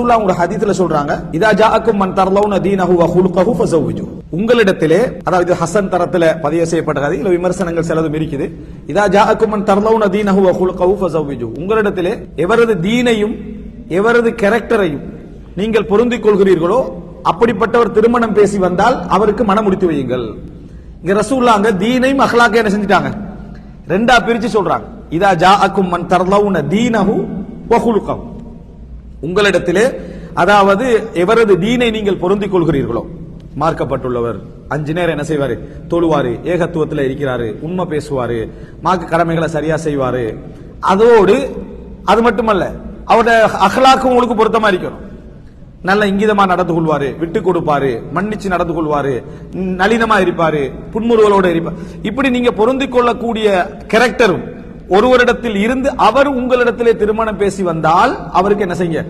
ரசூலுல்லாஹ் ஒரு சொல்றாங்க இதா ஜாக்கும் மன் தர்லவுன தீனஹு வ ஹுல்கஹு ஃபஸவ்விஜு உங்களிடத்திலே அதாவது ஹசன் தரத்துல பதிவு செய்யப்பட்ட ஹதீஸ் இல்ல விமர்சனங்கள் சிலதும் இருக்குது. இதா ஜாக்கும் மன் தர்லவுன தீனஹு வ ஹுல்கஹு ஃபஸவ்விஜு உங்களிடத்திலே எவரது தீனையும் எவரது கேரக்டரையும் நீங்கள் பொருந்திக் கொள்கிறீர்களோ அப்படிப்பட்டவர் திருமணம் பேசி வந்தால் அவருக்கு மனம் முடித்து வையுங்கள். இங்க ரசூல்லாங்க தீனையும் அஹ்லாக்க என்ன செஞ்சிட்டாங்க? ரெண்டா பிரிச்சு சொல்றாங்க. இதா ஜாக்கும் மன் தர்லவுன தீனஹு வ ஹுல்கஹு. உங்களிடத்திலே அதாவது எவரது தீனை நீங்கள் பொருந்திக் கொள்கிறீர்களோ மார்க்கப்பட்டுள்ளவர் அஞ்சு நேரம் என்ன செய்வாரு? தொழுவாரு ஏகத்துவத்தில் இருக்கிறாரு உண்மை பேசுவாரு மார்க்க கடமைகளை சரியா செய்வாரு. அதோடு அது மட்டுமல்ல அவரோட அகலாக்கு உங்களுக்கு பொருத்தமா இருக்கணும். நல்ல இங்கிதமா நடந்து கொள்வாரு விட்டு கொடுப்பாரு மன்னிச்சு நடந்து கொள்வாரு நளினமா இருப்பாரு புன்முறுவலோட இருப்பார் இப்படி நீங்க பொருந்திக் கொள்ளக்கூடிய கேரக்டரும் ஒருவரிடத்தில் இருந்து அவர் உங்களிடத்திலே திருமணம் பேசி வந்தால் அவருக்கு என்ன செய்யுங்க?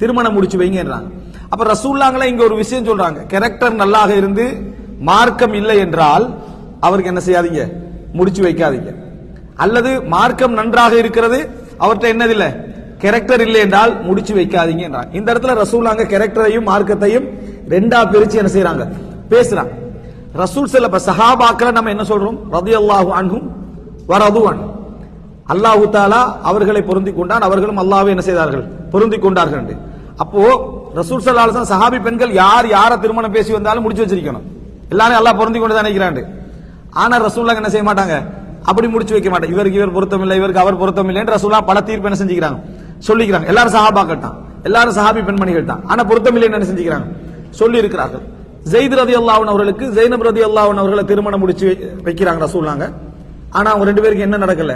திருமணம் முடிச்சு வைங்கன்றாங்க. அப்ப ரசூல்லாங்களே இங்க ஒரு விஷயம் சொல்றாங்க. கேரக்டர் நல்லாக இருந்து மார்க்கம் இல்லை என்றால் அவருக்கு என்ன செய்யாதீங்க? முடிச்சு வைக்காதீங்க. அல்லது மார்க்கம் நன்றாக இருக்கிறது அவர்கிட்ட என்னதில்லை? கேரக்டர் இல்லை என்றால் முடிச்சு வைக்காதீங்க என்றாங்க. இந்த இடத்துல ரசூலாங்க கேரக்டரையும் மார்க்கத்தையும் ரெண்டா பிரிச்சு என்ன செய்யறாங்க பேசுறாங்க. ரசூல் சில சஹாபாக்களை நம்ம என்ன சொல்றோம்? ரதியல்லாஹு அன்ஹும் வரது அன்ஹும் அல்லாஹு தாலா அவர்களை பொருந்தி கொண்டான். அவர்களும் அல்லாவை என்ன செய்தார்கள்? பொருந்தி கொண்டார்கள் என்று. அப்போ ரசூல் சல்லாஹன் சஹாபி பெண்கள் யார் யாரை திருமணம் பேசி வந்தாலும் முடிச்சு வச்சிருக்கணும். எல்லாரும் அல்லாஹ் பொருந்தி கொண்டு தான் நினைக்கிறாண்டு ஆனா ரசூல்லா என்ன செய்ய மாட்டாங்க? அப்படி முடிச்சு வைக்க மாட்டாங்க. இவருக்கு இவர் பொருத்தம் இல்லை இவருக்கு அவர் பொருத்தம் இல்லைன்னு ரசூல்லா பல தீர்ப்பு என்ன செஞ்சுக்கிறாங்க? சொல்லிக்கிறாங்க. எல்லாரும் சஹாபா கேட்டான் எல்லாரும் சஹாபி பெண்மணிகள் தான். ஆனா பொருத்தம் இல்லைன்னு என்ன செஞ்சுக்கிறாங்க? சொல்லி இருக்கிறார்கள் ஜெயித் ரதி அல்லாவன் அவர்களுக்கு ஜெயினப் ரதி அல்லாவன் அவர்களை திருமணம் முடிச்சு வை- வைக்கிறாங்க ரசூல்லாங்க ஆனா அவங்க ரெண்டு பேருக்கு என்ன நடக்கல?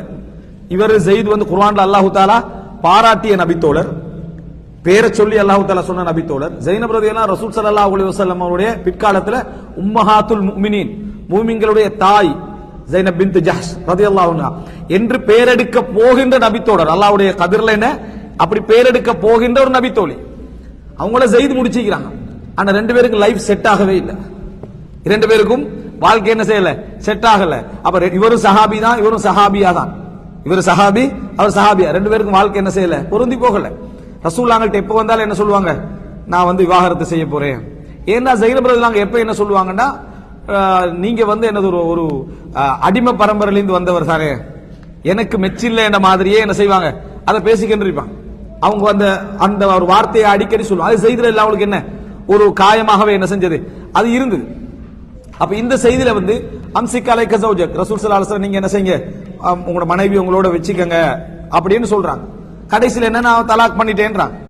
இவர் ஜெயித் வந்து குர்ஆன்ல அல்லாஹு தாலா பாராட்டிய நபித்தோழர் பேரை சொல்லி அல்லாஹு தாலா சொன்ன நபித்தோழர் ஜெயினப் ரதியெல்லாம் ரசூல் சல்லாஹ் அலி வஸல்லம் அவருடைய பிற்காலத்தில் உம்மஹாத்துல் முமினின் மூமிங்களுடைய தாய் ஜெயினப் பின்த் ஜஹஸ் ரதியல்லாஹு அன்ஹா. என்று பேரெடுக்க போகின்ற நபித்தோழர் அல்லாஹ்வுடைய கதிரில் என்ன? அப்படி பேரெடுக்க போகின்ற ஒரு நபித்தோழி. அவங்கள ஜெயித் முடிச்சிக்கிறாங்க. ஆனா ரெண்டு பேருக்கும் லைஃப் செட் ஆகவே இல்லை. இரண்டு பேருக்கும் வாழ்க்கை என்ன செய்யல? செட் ஆகல. அப்ப இவரும் சஹாபி தான் இவரும் சஹாபியா தான். இவர் சஹாபி அவர் சஹாபியா. ரெண்டு பேருக்கும் வாழ்க்கை என்ன செய்யல? பொருந்தி போகல. ரசூல்லாங்கள்ட்ட எப்போ வந்தாலும் என்ன சொல்லுவாங்க? நான் வந்து விவாகரத்து செய்ய போறேன். ஏன்னா ஜெயினப் நாங்கள் எப்போ என்ன சொல்லுவாங்கன்னா நீங்க வந்து என்னது ஒரு ஒரு அடிமை பரம்பரையிலிருந்து வந்தவர் தானே எனக்கு மெச்சில்லை என்ற மாதிரியே என்ன செய்வாங்க? அதை பேசிக்கிட்டு அவங்க அந்த அந்த ஒரு வார்த்தையை அடிக்கடி சொல்லுவாங்க. அது செய்தில அவங்களுக்கு என்ன? ஒரு காயமாகவே என்ன செஞ்சது? அது இருந்தது. அப்ப இந்த செய்தியில வந்து அம்சிக் அலைக்க சௌஜக் ரசூல் ஸல்லல்லாஹு நீங்க என்ன செய்யுங்க? உங்களோட மனைவி உங்களோட வச்சுக்கங்க அப்படின்னு சொல்றாங்க. கடைசியில் என்ன நான் தலாக் பண்ணிட்டேன்றான்.